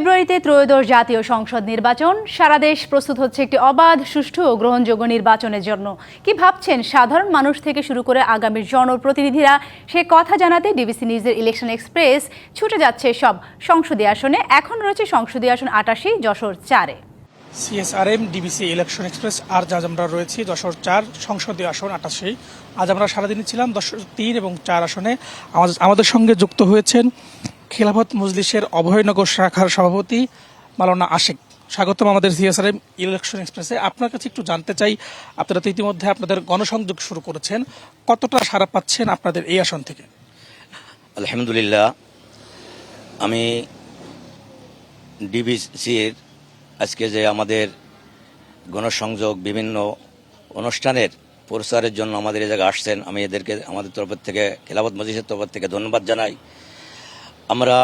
ফেব্রুয়ারিতে ত্রয়োদশ জাতীয় সংসদ নির্বাচন। সারা দেশ প্রস্তুত হচ্ছে একটি অবাধ, সুষ্ঠু ও গ্রহণযোগ্য নির্বাচনের জন্য। কি ভাবছেন সাধারণ মানুষ থেকে শুরু করে আগামীর জনপ্রতিনিধিরা? সে কথা জানাতে ডিবিসি নিউজের ইলেকশন এক্সপ্রেস ছুটে যাচ্ছে সব সংসদীয় আসনে। এখন রয়েছে সংসদীয় আসন আটাশি, যশোর চারে। সিএসআরএম, ডিবিসি ইলেকশন এক্সপ্রেস, আর আজ আমরা রয়েছি দশর চার সংসদীয় আসন আটাশি। আজ আমরা সারাদিনই ছিলাম দশর তিন এবং চার আসনে। আমাদের সঙ্গে যুক্ত হয়েছেন খেলাফত মজলিসের অভয়নগর শাখার সভাপতি মালানা আশেক। স্বাগতম আমাদের সিএসআরএম ইলেকশন এক্সপ্রেসে আপনার কাছে একটু জানতে চাই, আপনারা তো ইতিমধ্যে আপনাদের গণসংযোগ শুরু করেছেন। কতটা সারা পাচ্ছেন আপনাদের এই আসন থেকে? আলহামদুলিল্লাহ, আমি ডিবিসির আজকে যে আমাদের গণসংযোগ বিভিন্ন অনুষ্ঠানের প্রচারের জন্য আমাদের এই জায়গায় আসছেন, আমি এদেরকে, আমাদের তরফের থেকে, খেলাফত মজিদের তরফ থেকে ধন্যবাদ জানাই। আমরা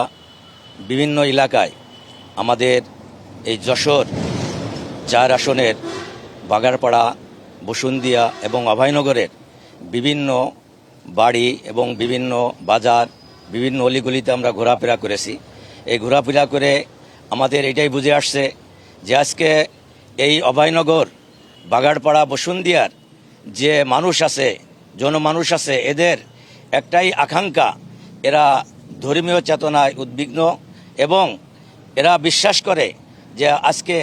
বিভিন্ন এলাকায় আমাদের এই যশোর চার আসনের বাগারপাড়া বসুন্দিয়া এবং অভয়নগরের বিভিন্ন বাড়ি এবং বিভিন্ন বাজার, বিভিন্ন অলিগলিতে আমরা ঘোরাফেরা করেছি। এই ঘোরাফেরা করে আমাদের এটাই বুঝে আসছে যে আজকে এই অভয়নগর, বাগারপাড়া বসুন্দিয়ার যে মানুষ আছে জনমানুষ আছে, এদের একটাই আকাঙ্ক্ষা, এরা ধর্মীয় চেতনায় উদ্বিগ্ন এবং এরা বিশ্বাস করে যে আজকে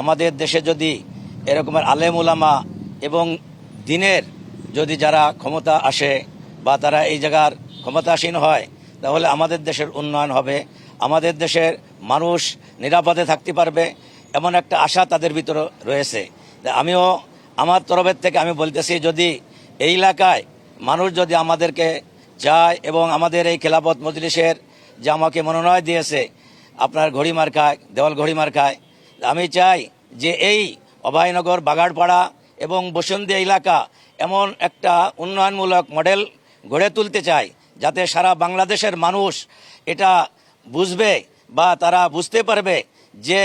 আমাদের দেশে যদি এরকমের আলেম ওলামা এবং দিনের যদি যারা ক্ষমতা আসে বা তারা এই জায়গার ক্ষমতাসীন হয়, তাহলে আমাদের দেশের উন্নয়ন হবে। আমাদের দেশের মানুষ নিরাপদে থাকতে পারবে এমন একটা আশা তাদের ভিতরে রয়েছে। আমিও আমার তরফের থেকে আমি বলতেছি, যদি এই এলাকায় মানুষ যদি আমাদেরকে চায় এবং আমাদের এই খেলাপথ মজলিসের যে আমাকে মনোনয়ন দিয়েছে আপনার ঘড়ি মার্কায়, দেওয়াল ঘড়ি মার্কায়। আমি চাই যে এই অভয়নগর, বাগাড়পাড়া এবং বসন্তী এলাকা এমন একটা উন্নয়নমূলক মডেল গড়ে তুলতে চাই, যাতে সারা বাংলাদেশের মানুষ এটা বুঝবে বা তারা বুঝতে পারবে যে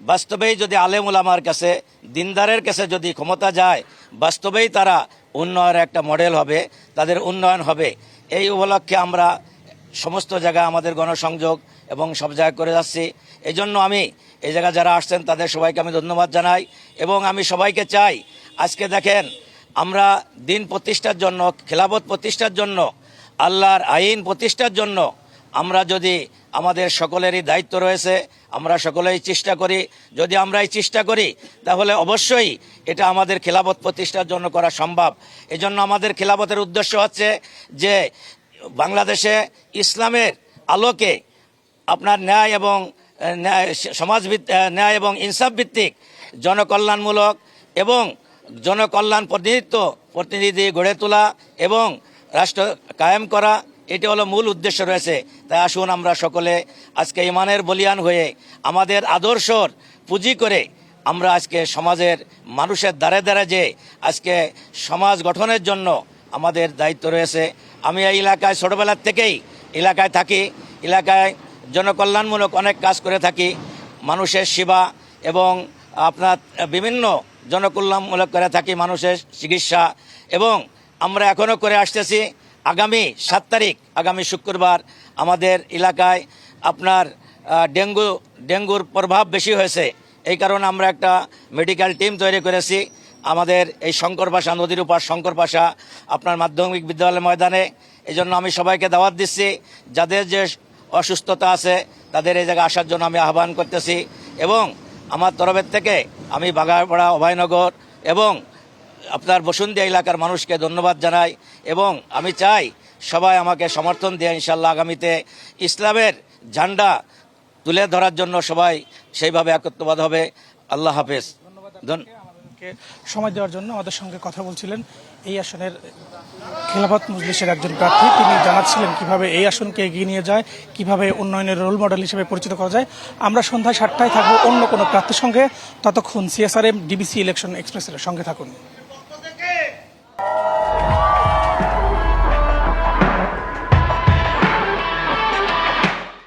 বাস্তবেই যদি আলেম উলামার কাছে, দিনদারের কাছে যদি ক্ষমতা যায়, বাস্তবেই তারা উন্নয়নের একটা মডেল হবে, তাদের উন্নয়ন হবে। এই উপলক্ষে আমরা সমস্ত জায়গায় আমাদের গণসংযোগ এবং সব জায়গায় করে যাচ্ছি। এই জন্য আমি এই জায়গায় যারা আসছেন, তাদের সবাইকে আমি ধন্যবাদ জানাই এবং আমি সবাইকে চাই, আজকে দেখেন আমরা দিন প্রতিষ্ঠার জন্য খেলাফত প্রতিষ্ঠার জন্য, আল্লাহর আইন প্রতিষ্ঠার জন্য আমরা যদি আমাদের সকলেরই দায়িত্ব রয়েছে, আমরা সকলেই চেষ্টা করি। যদি আমরা এই চেষ্টা করি, তাহলে অবশ্যই এটা আমাদের খেলাফত প্রতিষ্ঠার জন্য করা সম্ভব। এজন্য আমাদের খেলাফতের উদ্দেশ্য হচ্ছে যে বাংলাদেশে ইসলামের আলোকে আপনার ন্যায় এবং, ন্যায় সমাজ ন্যায় এবং ইনসাফ ভিত্তিক জনকল্যাণমূলক এবং জনকল্যাণ প্রতিনিধিত্ব প্রতিনিধি গড়ে তোলা এবং রাষ্ট্র কায়েম করা এটি হলো মূল উদ্দেশ্য রয়েছে। তাই আসুন আমরা সকলে আজকে ইমানের বলিয়ান হয়ে আমাদের আদর্শর পুঁজি করে আমরা আজকে সমাজের মানুষের দ্বারে দ্বারে যে আজকে সমাজ গঠনের জন্য আমাদের দায়িত্ব রয়েছে। আমি এই এলাকায় ছোটবেলার থেকেই এলাকায় থাকি। এলাকায় জনকল্যাণমূলক অনেক কাজ করে থাকি। মানুষের সেবা এবং আপনার বিভিন্ন জনকল্যাণমূলক করে থাকি মানুষের চিকিৎসা। এবং আমরা এখনও করে আসতেছি। আগামী সাত তারিখ, আগামী শুক্রবার আমাদের এলাকায় আপনার ডেঙ্গু, ডেঙ্গুর প্রভাব বেশি হয়েছে। এই কারণে আমরা একটা মেডিকেল টিম তৈরি করেছি। আমাদের এই শঙ্কর ভাষা নদীর উপর শঙ্কর ভাষা আপনার মাধ্যমিক বিদ্যালয় ময়দানে। এই জন্য আমি সবাইকে দাওয়াত দিচ্ছি। যাদের যে অসুস্থতা আছে, তাদের এই জায়গায় আসার জন্য আমি আহ্বান করতেছি। এবং আমার তরফের থেকে আমি বাগারপাড়া অভয়নগর এবং আপনার বসুন্ধিয়া এলাকার মানুষকে ধন্যবাদ জানাই এবং আমি চাই সবাই আমাকে সমর্থন দিয়ে ইনশাল্লাহ আগামীতে ইসলামের ঝান্ডা তুলে ধরার জন্য সবাই সেইভাবে একত্রবাদ হবে। আল্লাহ হাফেজ। সময় দেওয়ার জন্য আমাদের সঙ্গে কথা বলছিলেন এই আসনের খেলাফত মজলিসের একজন প্রার্থী। তিনি জানাচ্ছিলেন কীভাবে এই আসনকে এগিয়ে নিয়ে যায় কীভাবে উন্নয়নের রোল মডেল হিসেবে পরিচিত করা যায়। আমরা সন্ধ্যায় সাতটায় থাকব অন্য কোনো প্রার্থীর সঙ্গে। ততক্ষণ সিএসআরএম ডিবিসি ইলেকশন এক্সপ্রেসের সঙ্গে থাকুন।